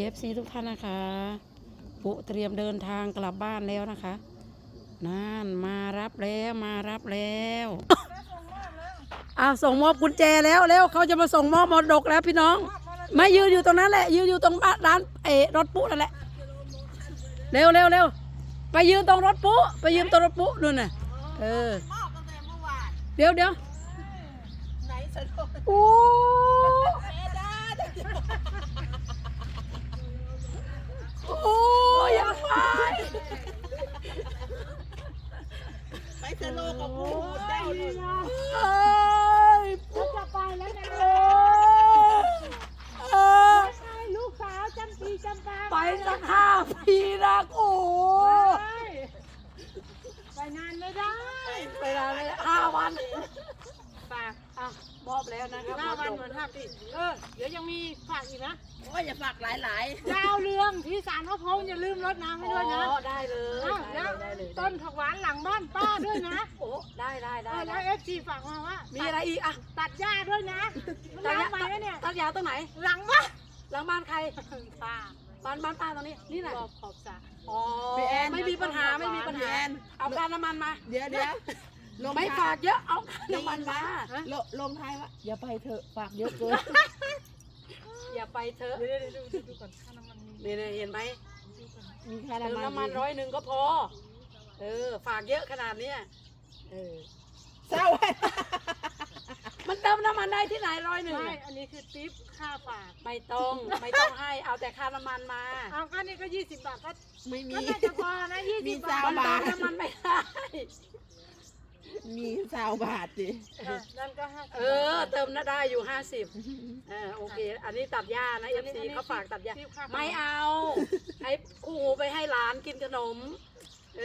EFC ทุกท่านนะคะปุเตรียมเดินทางกลับบ้านแล้วนะคะนั่นมารับแล้วมารับแล้วอ้าวส่งมอบกุญแจแล้วแล้วเขาจะมาส่งมอบมรดกแล้วพี่น้อง ไม่ยืนอยู่ตรงนั้นแหละ ยืนอยู่ตรงบ้านร้านเออรถปุ๊นั่นแหละเร็วเร็วเร็วไปยืนตรงรถปุ๊ไปยืนตรงรถปุ๊นู่นน่ะเออมอบตั้งแต่เมื่อวานเดี๋ยวเดี๋ยวไหนสะดวกโอ้ แม่ดาโอ้ยังไงไปสะโลกับผู้เจ้าเลยเอ้ยเขาจะไปแล้วนะเอ้ยเอ้ยใช่ลูกสาวจำปีจำปาไปสักห้าปีนะโอ้ ไปไปนานไม่ได้ ไปนานเลยห้าวันฝากอะ มอบแล้วนะครับห้าวันเหมือนห้าปีเออ เดี๋ยวยังมีฝากอีกนะ โอ้ยอย่าฝากหลายหลายดาวเรืองที่สารพระพรหมอย่าลืมรดน้ำให้ด้วยนะอ๋อได้เลยอ้าวได้แล้วเลยได้เลยต้นผักหวานหลังบ้านป้าด้วยนะโอ้ได้ได้เอได้อแล้วเอฟซีฝากมาว่ามีอะไรอีกอะตัดหญ้าด้วยนะมันตัดล้างไปแล้วเนี่ยตัดยาวตรงไหน หลังบ้านหลังบ้านใคร ป้าบ้านบ้านป้าตรงนี้ นี่แหละรอบขอบสระ อ๋อ ไม่มีปัญหาไม่มีปัญหา เอาค่าน้ำมันมา เดี๋ยวเดี๋ยว ลงไม่ฝากเยอะเอาค่าน้ำมันมาลงลงท้ายว่าอย่าไปเถอะฝากเยอะเกินอย่าไปเถอะเดี๋ยวเดี๋ยวดูดูดูก่อนค่าน้ำมันมีนี่ๆเห็นไหมมีค่าเติมน้ำมันน้ำมันร้อยหนึ่งก็พอ เออ ฝากเยอะขนาดเนี้ยเออเศร้ามันเติมน้ำมันได้ที่ไหนร้อยหนึ่งไม่อันนี้คือทิปค่าฝากไม่ต้องไม่ต้องให้เอาแต่ค่าน้ำมันมาเอาก็นี่ก็ยี่สิบบาทก็ไม่มีก็น่าจะพอนะยี่มีสิบบาเจ้าทมันเติบามทน้ำมันไม่ได้ มีสาวบาทดิอะนั่นก็ห้าสิบเออ เติมน่าได้อยู่ห้าสิบเออโอเค อันนี้ตัดหญ้านะเอฟซีเขาฝากตัดหญ้าไม่เอา ให้คู่หูไปให้หลานกินขนม เอ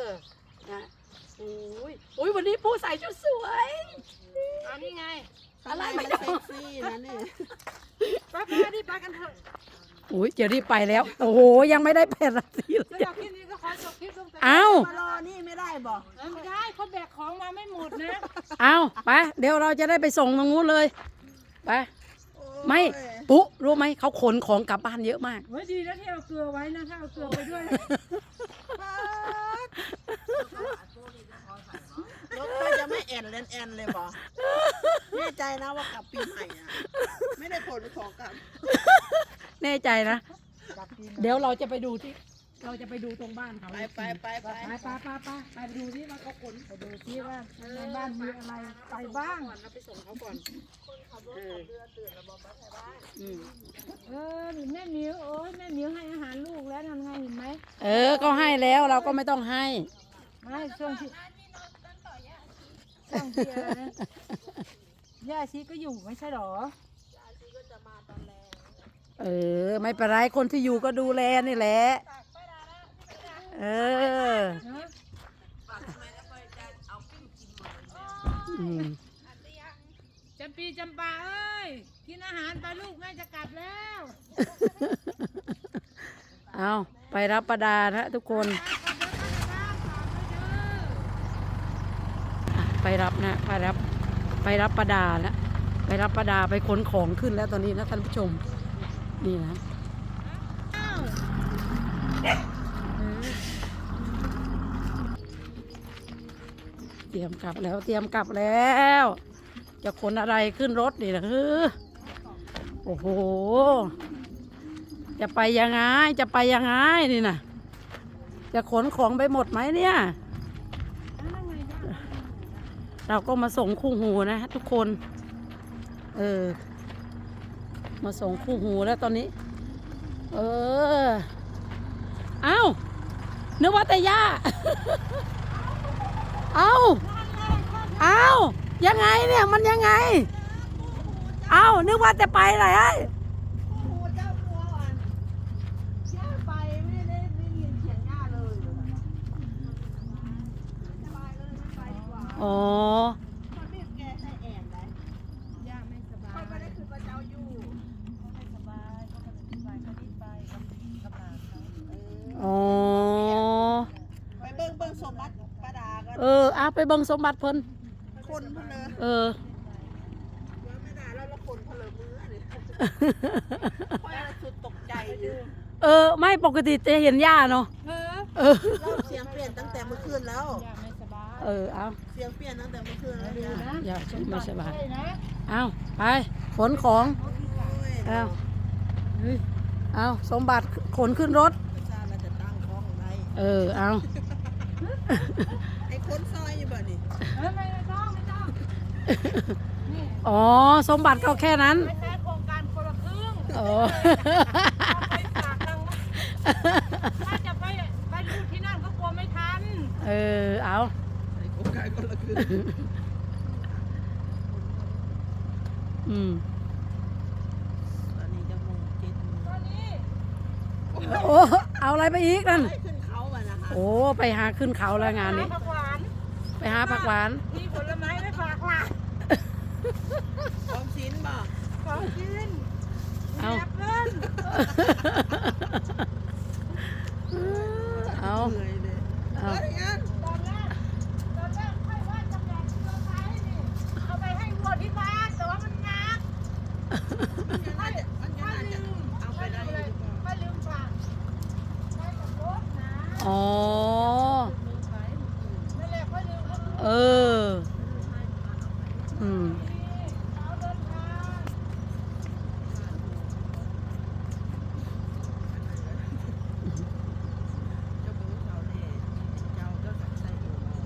อนะอุ้ยอุ้ยวันนี้ผู้ใส่ชุดสวย เอานี่ไง อะไรไม่ไม่ได้ เซ็กซี่นะนี่ไปไปดิไปกันเถอะ อุ้ยเดี๋ยวรีบไปแล้ว โอ้โห ยังไม่ได้เป็นนาทีเลสำย หรับคลิปนี้ก็ขอจบคลิปลงแต่เอามารอนี่ไม่ได้บอกเออไม่ได้เขาแบกของมาไม่หมดนะ เอาไป เดี๋ยวเราจะได้ไปส่งตรงนู้นเลย ไปไม่ ปุ๊รู้ไหม เขาขนของกลับบ้านเยอะมาก เฮ้ยดีนะที่เอาเกลือไว้นะถ้าเอาเกลือไปด้วยนะรถก็จะไม่แอนเลนแอนเลยบอกแน่ใจนะว่ากลับปีใหม่อะไม่ได้ผลของกลับ แน่ใจนะกลับปีใหม่เดี๋ยวเราจะไปดูที่ เราจะไปดูตรงบ้านเขาไปไปไปไปไปไปไปไปไปดูที่ว่าเขาขนไปดูที่ว่าในบ้านมีอะไรไปบ้างก่อนเราไปส่งเขาก่อนเอออืมเออนี่แม่หมิวโอ้ยแม่หมิวให้อาหารลูกแล้วนั่นไงเห็นไหมเออ ก็ให้แล้วเราก็ไม่ต้องให้ ไม่ช่วงที่ช่วงที่อะไรนะย่าชีก็อยู่ไม่ใช่หรอ เออ ไม่เป็นไรคนที่อยู่ก็ดูแลนี่แหละ เอออืมจำปีจำปาเอ้ย กินอาหารไปลูกแม่จะกลับแล้วเอาไปรับประดานะทุกคน ไปรับนะ ไปรับ ไปรับประดาแล้วไปรับประดาไปขนของขึ้นแล้วตอนนี้นะท่านผู้ชม นี่นะเตรียมกลับแล้วเตรียมกลับแล้ว จะขนอะไรขึ้นรถนี่นะคือโอ้โห จะไปยังไง จะไปยังไงนี่นะจะขนของไปหมดไหมเนี่ย เราก็มาส่งคู่หูนะทุกคน เออ มาส่งคู่หูแล้วตอนนี้ เออ เอ้านึกว่าแต่ย่า เอ้า เอ้า ยังไงเนี่ยมันยังไง เอ้า นึกว่าจะไปไหนไอ้โอ้เจ้าตัวอะย่าไปไม่ได้ เออเอาไปเบิ่งสมบัติเพิ่นคนเพนเลยเออว่าไม่ได้แล้วละคนเพนเลยมือเลยเพราะอะไรสุดตกใจเออ ไม่ปกติจะเห็นย่าเนาะเออเออเราเสียงเปลี่ยนตั้งแต่เมื่อคืนแล้วอย่าไม่สบายเออเอาเสียงเปลี่ยนตั้งแต่เมื่อคืนแล้วเนี่ยนะอย่าไม่สบายใช่นะเอาไปขนของโอ้ยเอาเอาสมบัติขนขึ้นรถไม่ทราบเราจะตั้งท้องอะไรเออเอาไอ้ คนซอยอยู่บ่นี่เออไม่ต้องไม่ต้องนี่อ๋อ สมบัติก็แค่นั้น ไม่ใช่โครงการคนละครึ่งอ๋อ เอาไปฝากทางถ้าจะไปไปดูที่นั่นก็กลัวไม่ทันเออ เอาไอ้โครงการคนละครึ่งอืมตอนนี้จะโมงเจ็ดโมงตอนนี้โอ้ เอาอะไรไปอีกนั่นให้ขึ้นเขาอะนะคะ โอ้ ไปหาขึ้นเขาแล้วงานนี้ผักหวาน ไปหาผักหวาน มีผลไม้ไม่ฝากหลานพร้อมชิ้นบ่ของกินเอา แอปเปิ้ล เอา เหนื่อยเลย เอา เฮ้ยงั้น ตอนแรกตอนแรกค่อยว่าจะแบ่งเกลือไทยนี่เอาไปให้วัวที่บ้านแต่ว่ามันหนัก มันยังน่าจะมันยังน่าจะเอาไปได้อยู่หรือเปล่า ไม่ลืมฝากไปกับรถนะ อ๋อ นั่นแหละค่อยลืมก็คือ เออ อืม เขาเดินทาง เจ้าของเขาเนี่ยเจ้าก็สับใส่อยู่เนาะ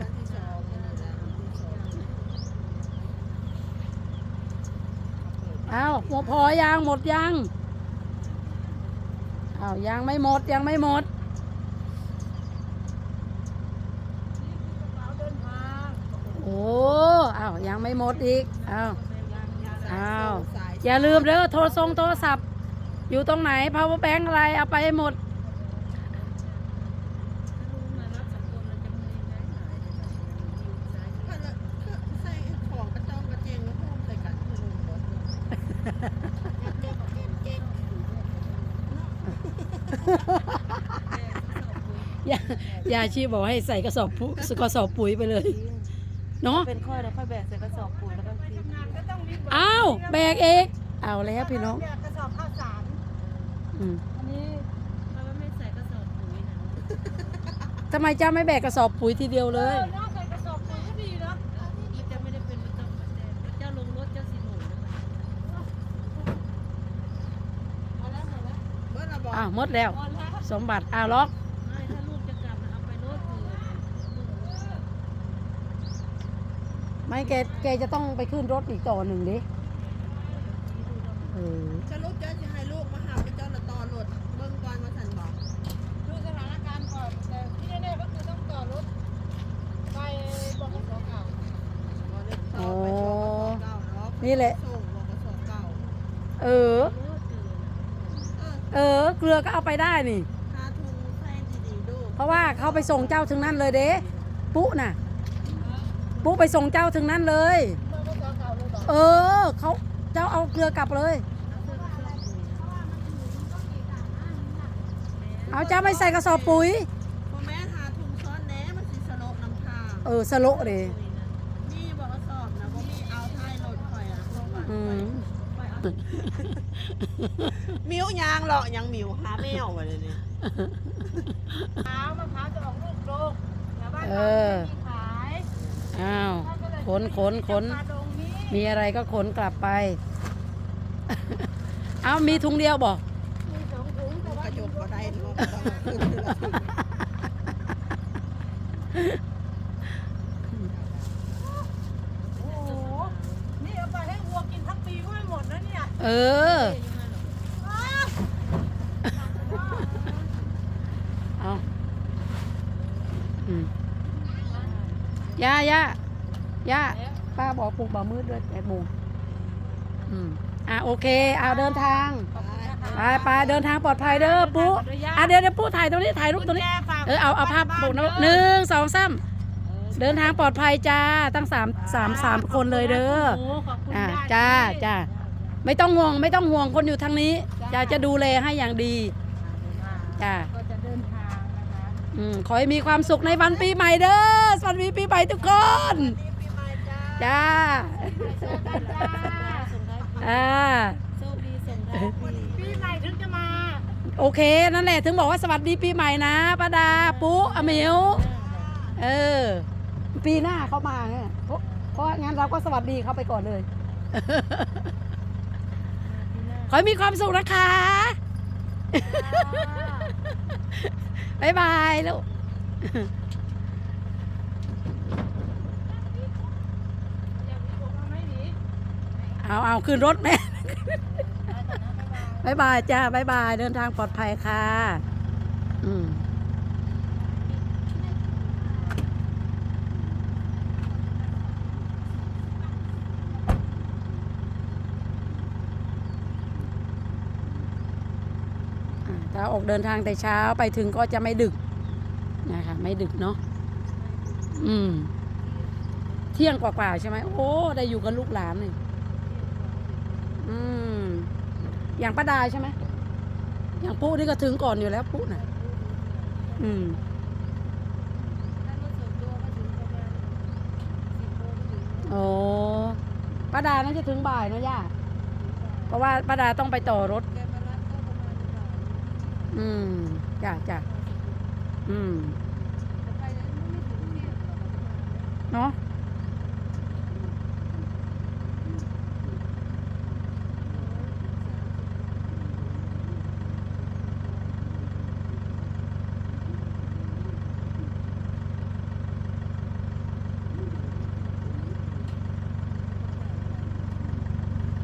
วันที่สองนี่นะวันที่สอง เอ้าหมดพอยางหมดยังอ้าวยางไม่หมดยังไม่หมดโอ้อ้าวยังไม่หมดอีกอ้าวอ้าวอย่าลืมเด้อโทรทรงโทรศัพท์ อยู่ตรงไหน power bank อะไรเอาไปให้หมด ถ้าละถ้าใส่ของกระจองกระเจงแล้วพร้อมใส่กันคือลุงรถเนาะ ยา ยาชีบอกให้ใส่กระสอบปุ๋ยกระสอบปุ๋ยไปเลย เนาะเป็นค่อยแล้วค่อยแบกใส่กระสอบปุ๋ยแล้วก็ทิ้งงานก็ต้องรีบอ้าวแบกเองเอาแล้วพี่น้องแบกกระสอบข้าวสารอืมอันนี้ทำไมเจ้าไม่แบกกระสอบปุ๋ยทีเดียวเอเลยอน่าใส่กระสอบปุ๋ยก็ดีเนาะเอาแล้วหมดแล้วเมื่อเราบอกอ้าวหมดแล้วหมดแล้ว สมบัติอ้าวล็อก ไม่แกแกจะต้องไปขึ้นรถอีกต่อหนึ่งดิเออสรุปเจ้าจะให้ลูกมาหาไปเจ้าละตอรถเบิ่งก่อนมาสั่นบอกดูสถานการณ์ก่อนแต่ที่แน่ๆก็คือต้องต่อรถไปบขสเก่าบ่ได้ต่อไปชมเก่าเนาะนี่แหละ ส่งบอกกระสอบเก่าเออ เออเออ เกลือก็เอาไปได้นี่ หาทุงแฟนดีๆดู เพราะว่าเขาไปส่งเจ้าถึงนั่นเลยเด้ปุ๊น่ะ ปุ๊ไปส่งเจ้าถึงนั่นเลยบขสเก่าเลยบอกเออเขาเจ้าเอาเกลือกลับเลย เอาเจ้าไม่ใส่กระสอบปุ๋ยพ่อแม่หาทุงซ้อนแหนมันสิสลบน้ำทางเออสโลดเลยนี่บอกกระสอบนะบ่มีเอาท้ายรถข่อยอะลงมาอืมมิวยางเหรอยังมิวหาแมวมาเลยเนี่ยมะพร้าวมะพร้าวจะออกลูกโลกแต่บ้านเอเราอไม่มีขาย อ้าวขนขนขนปลาดงนี้มีอะไรก็ขนกลับไป เอามีถุงเดียวบอกมีสองถุงแต่กว่าระจกก็ได้เนาะบ่ต้องเอาขึ้นทีละถุง โอ้โหนี่เอาไปให้วัวกินทั้งปีก็ไม่หมดนะเนี่ย เออ อ้าว เอาอืม ย่าย่าย่าป้าบอกปลุกบ่ามืดด้วยแปดโมงอืมอะโอเค เอาเดินทาง ไปไปเดินทางปลอดภัยเด้อปุ๊อะเดี๋ยวเดี๋ยวปุ๊ถ่ายตรงนี้ถ่ายรูปตรงนี้ เออเอาเอาภาพปกนะหนึ่งสองสามเดินทางปลอดภัยจ้าตั้งสามสามสามคนเลยเด้อโอ้ขอบคุณอะญติจ้าจ้าไม่ต้องห่วงไม่ต้องห่วงคนอยู่ทางนี้จะจะดูแลให้อย่างดีจ้า อืมขอให้มีความสุขในวันปีใหม่เด้อสวัสดีปีใหม่ทุกคนนี่ปีใหม่จ้าจ้าเจอกันจ้าอ่าปีใหม่ถึงจะมา โอเค นั่นแหละถึงบอกว่าสวัสดีปีใหม่นะป้าดาปุ๊อมิวเออ ปีหน้าเขามาไงเพราะเพราะงั้นเราก็สวัสดีเขาไปก่อนเลย ขอให้มีความสุขนะคะ บายบายลูกเอาเอาขึ้นรถแม่บายบายจ้าบายบาย เดินทางปลอดภัยค่ะ อืม ถ้าออกเดินทางแต่เช้าไปถึงก็จะไม่ดึกนะคะไม่ดึกเนาะอืม เที่ยงกว่าๆใช่ไหมโอ้ได้อยู่กับลูกหลานนี่อืม อย่างป้าดาใช่ไหมอย่างปุ๊นี่ก็ถึงก่อนอยู่แล้วปุ๊น่ะ อืมโอ้ป้าดาน่าจะถึงบ่ายเนอะย่าเพราะว่าป้าดาต้องไปต่อรถ อืมจ้ะจ้ะอืมเนาะ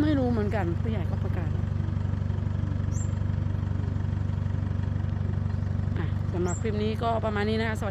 ไม่รู้เหมือนกันผู้ใหญ่ก็ประกาศแล้วอะสำหรับคลิปนี้ก็ประมาณนี้นะคะสวัสดี